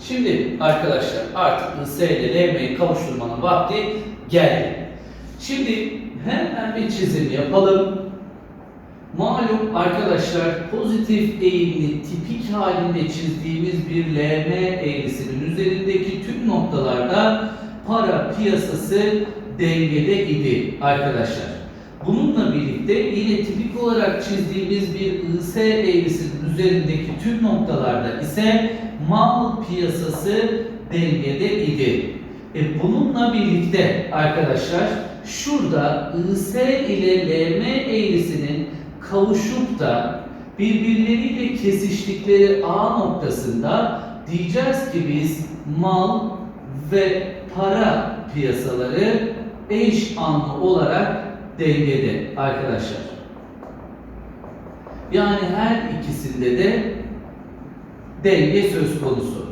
Şimdi arkadaşlar artık IS ile LM'yi kavuşturmanın vakti geldi. Şimdi hemen bir çizim yapalım. Malum arkadaşlar pozitif eğimli tipik halinde çizdiğimiz bir LM eğrisinin üzerindeki tüm noktalarda para piyasası dengede idi arkadaşlar. Bununla birlikte yine tipik olarak çizdiğimiz bir IS eğrisinin üzerindeki tüm noktalarda ise mal piyasası dengede idi. E bununla birlikte arkadaşlar şurada IS ile LM eğrisinin kavuşup da birbirleriyle kesiştikleri A noktasında diyeceğiz ki biz mal ve para piyasaları eş anlı olarak dengede arkadaşlar. Yani her ikisinde de denge söz konusu.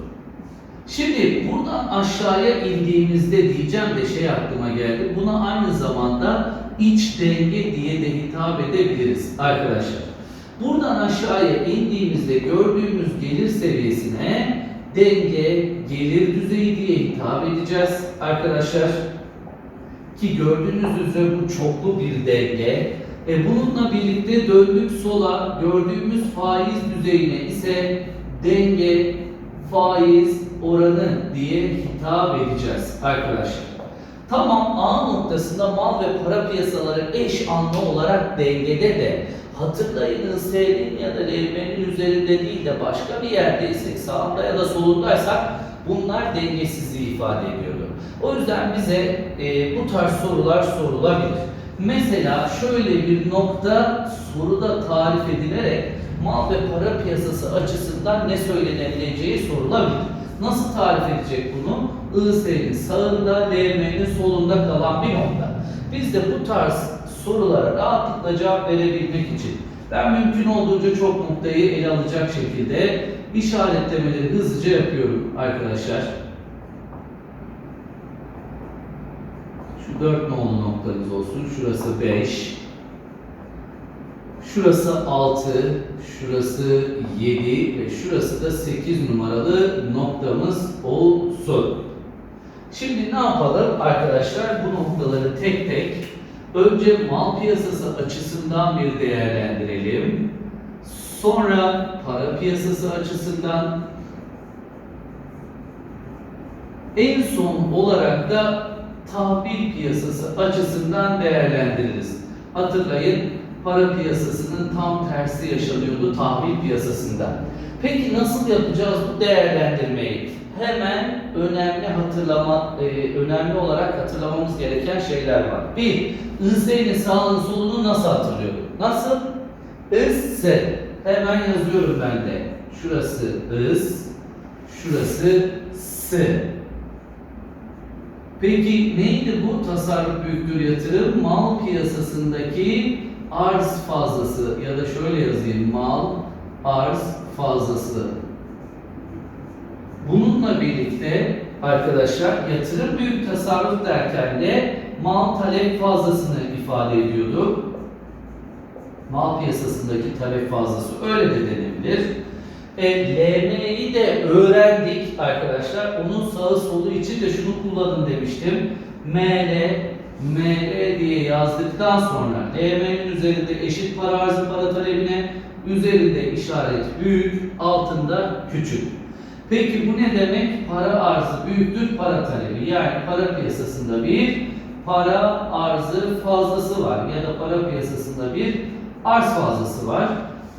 Şimdi buradan aşağıya indiğimizde diyeceğim de şey aklıma geldi. Buna aynı zamanda iç denge diye de hitap edebiliriz arkadaşlar. Buradan aşağıya indiğimizde gördüğümüz gelir seviyesine denge gelir düzeyi diye hitap edeceğiz arkadaşlar. Ki gördüğünüz üzere bu çoklu bir denge. E bununla birlikte döndük sola gördüğümüz faiz düzeyine ise denge faiz oranı diye hitap edeceğiz arkadaşlar. Tamam A noktasında mal ve para piyasaları eş anlı olarak dengede de hatırlayın IS'nin ya da LM'nin üzerinde değil de başka bir yerdeysek sağında ya da solundaysak bunlar dengesizliği ifade ediyordu. O yüzden bize e, bu tarz sorular sorulabilir. Mesela şöyle bir nokta soruda tarif edilerek mal ve para piyasası açısından ne söylenebileceği sorulabilir. Nasıl tarif edecek bunu? IS'nin sağında, LM'nin solunda kalan bir nokta. Biz de bu tarz sorulara rahatlıkla cevap verebilmek için ben mümkün olduğunca çok noktayı ele alacak şekilde işaretlemeleri hızlıca yapıyorum arkadaşlar. Şu 4 nolu noktamız olsun. Şurası 5. Şurası 6, şurası 7 ve şurası da 8 numaralı noktamız olsun. Şimdi ne yapalım arkadaşlar? Bu noktaları tek tek önce mal piyasası açısından bir değerlendirelim. Sonra para piyasası açısından en son olarak da tahvil piyasası açısından değerlendiririz. Hatırlayın para piyasasının tam tersi yaşanıyordu tahvil piyasasında. Peki nasıl yapacağız bu değerlendirmeyi? Hemen önemli hatırlama, e, önemli olarak hatırlamamız gereken şeyler var. Bir, IS'nin sağını solunu nasıl hatırlıyorduk? Nasıl? IS. Hemen yazıyorum ben de. Şurası IS, şurası S. Peki neydi bu tasarruf büyüktür yatırım? Mal piyasasındaki arz fazlası ya da şöyle yazayım mal arz fazlası. Bununla birlikte arkadaşlar yatırım büyük tasarruf derken de mal talep fazlasını ifade ediyorduk. Mal piyasasındaki talep fazlası öyle de denebilir. E, LM'yi de öğrendik arkadaşlar. Onun sağı solu için de şunu kullanın demiştim. ML, ML diye yazdıktan sonra LM'nin üzerinde eşit para arzı para talebine üzerinde işaret büyük, altında küçük. Peki bu ne demek? Para arzı büyüktür para talebi. Yani para piyasasında bir para arzı fazlası var ya da para piyasasında bir arz fazlası var.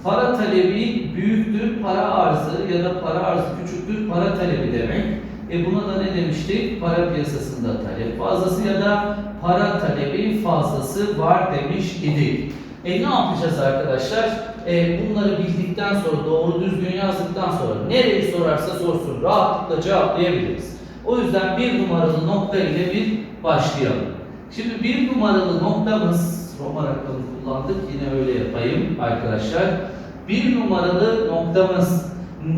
Para talebi büyüktür para arzı ya da para arzı küçüktür para talebi demek. E buna da ne demiştik? Para piyasasında talep fazlası ya da para talebi fazlası var demiş idik. E ne yapacağız arkadaşlar? E, bunları bildikten sonra, doğru düzgün yazdıktan sonra nereyi sorarsa sorsun rahatlıkla cevaplayabiliriz. O yüzden bir numaralı nokta ile bir başlayalım. Şimdi bir numaralı noktamız, Roma rakamı kullandık yine öyle yapayım arkadaşlar. Bir numaralı noktamız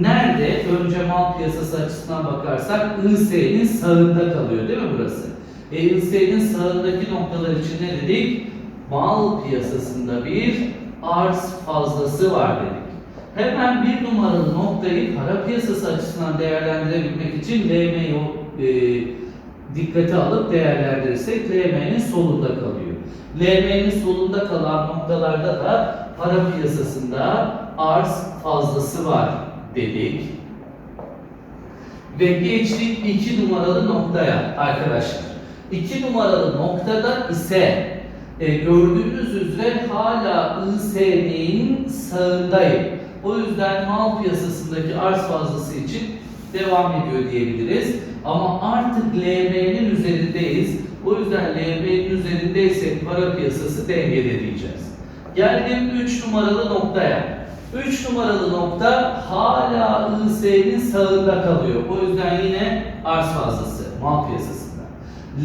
nerede? Önce mal piyasası açısından bakarsak IS'nin sağında kalıyor değil mi burası? E, IS'nin sağındaki noktalar için ne dedik? Mal piyasasında bir arz fazlası var dedik. Hemen bir numaralı noktayı para piyasası açısından değerlendirebilmek için LM'yi e, dikkate alıp değerlendirirsek LM'nin solunda kalıyor. LM'nin solunda kalan noktalarda da para piyasasında arz fazlası var dedik. Ve geçtik 2 numaralı noktaya arkadaşlar. 2 numaralı noktada ise e, gördüğünüz üzere hala ISN'in sağındayım. O yüzden mal piyasasındaki arz fazlası için devam ediyor diyebiliriz. Ama artık LM'nin üzerindeyiz. O yüzden LM'nin üzerindeysek para piyasası dengede diyeceğiz. Geldim 3 numaralı noktaya. 3 numaralı nokta hala IS'nin sağında kalıyor. O yüzden yine arz fazlası mal piyasasında.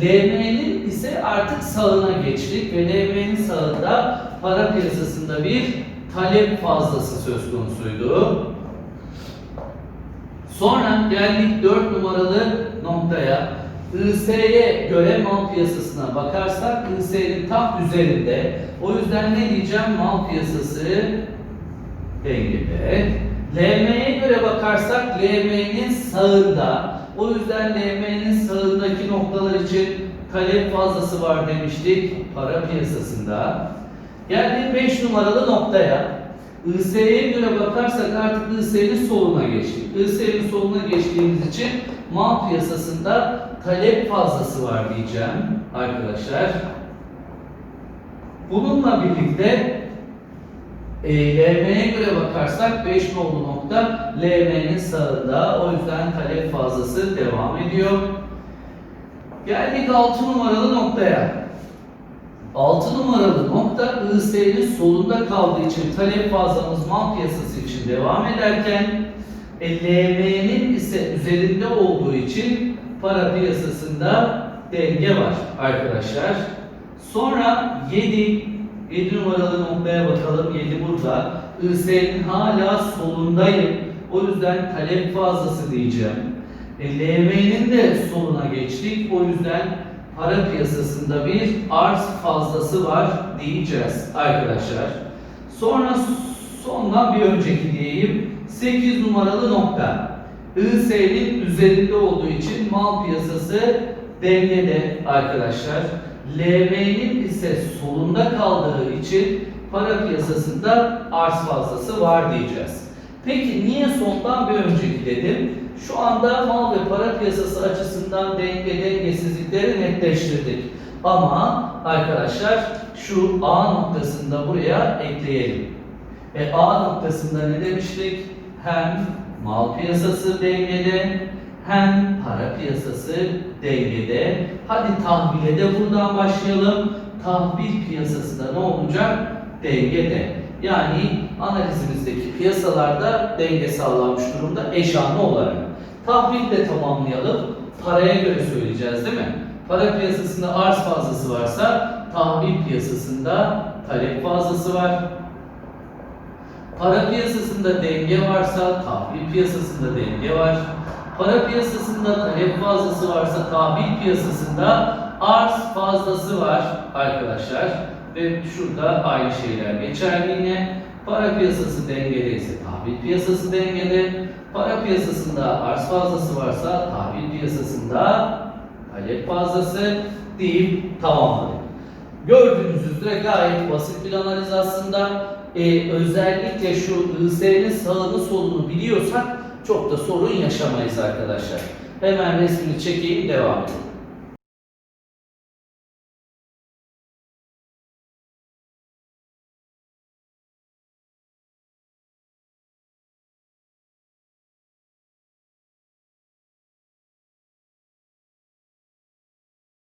LM'nin ise artık sağına geçtik ve LM'nin sağında para piyasasında bir talep fazlası söz konusuydu. Sonra geldik 4 numaralı noktaya. IS'ye göre mal piyasasına bakarsak IS'nin tam üzerinde. O yüzden ne diyeceğim? Mal piyasası dengede. LM'ye göre bakarsak LM'nin sağında. O yüzden LM'nin sağındaki noktalar için talep fazlası var demiştik para piyasasında. Geldik 5 numaralı noktaya. IS'ye göre bakarsak artık IS'nin soluna geçtik. IS'nin soluna geçtiğimiz için mal piyasasında talep fazlası var diyeceğim arkadaşlar. Bununla birlikte e, LM'ye göre bakarsak 5 nolu nokta LM'nin sağında. O yüzden talep fazlası devam ediyor. Geldik 6 numaralı noktaya. 6 numaralı nokta IS'nin solunda kaldığı için talep fazlamız mal piyasası için devam ederken e, LM'nin ise üzerinde olduğu için para piyasasında denge var arkadaşlar. Sonra 7 7 numaralı noktaya bakalım. 7 burada. IS'nin hala solundayım. O yüzden talep fazlası diyeceğim. E, LM'nin de soluna geçtik. O yüzden para piyasasında bir arz fazlası var diyeceğiz arkadaşlar. Sonra sondan bir önceki diyeyim. 8 numaralı nokta. IS'nin üzerinde olduğu için mal piyasası dengede arkadaşlar. LM'nin ise solunda kaldığı için para piyasasında arz fazlası var diyeceğiz. Peki niye sondan bir önceki dedim? Şu anda mal ve para piyasası açısından denge dengesizlikleri netleştirdik. Ama arkadaşlar şu A noktasında buraya ekleyelim. E A noktasında ne demiştik? Hem mal piyasası dengede hem para piyasası dengede. Hadi tahvile de buradan başlayalım. Tahvil piyasası da ne olacak? Dengede. Yani analizimizdeki piyasalarda denge sağlanmış durumda eşanlı olarak. Tahvil de tamamlayalım. Paraya göre söyleyeceğiz değil mi? Para piyasasında arz fazlası varsa tahvil piyasasında talep fazlası var. Para piyasasında denge varsa tahvil piyasasında denge var. Para piyasasında talep fazlası varsa tahvil piyasasında arz fazlası var arkadaşlar. Ve şurada aynı şeyler geçerli yine. Para piyasası dengede ise tahvil piyasası dengede. Para piyasasında arz fazlası varsa tahvil piyasasında talep fazlası deyip tamamladık. Gördüğünüz üzere gayet basit bir analiz aslında. Ee, özellikle şu IS'nin sağını solunu biliyorsak çok da sorun yaşamayız arkadaşlar. Hemen resmini çekeyim devam edelim.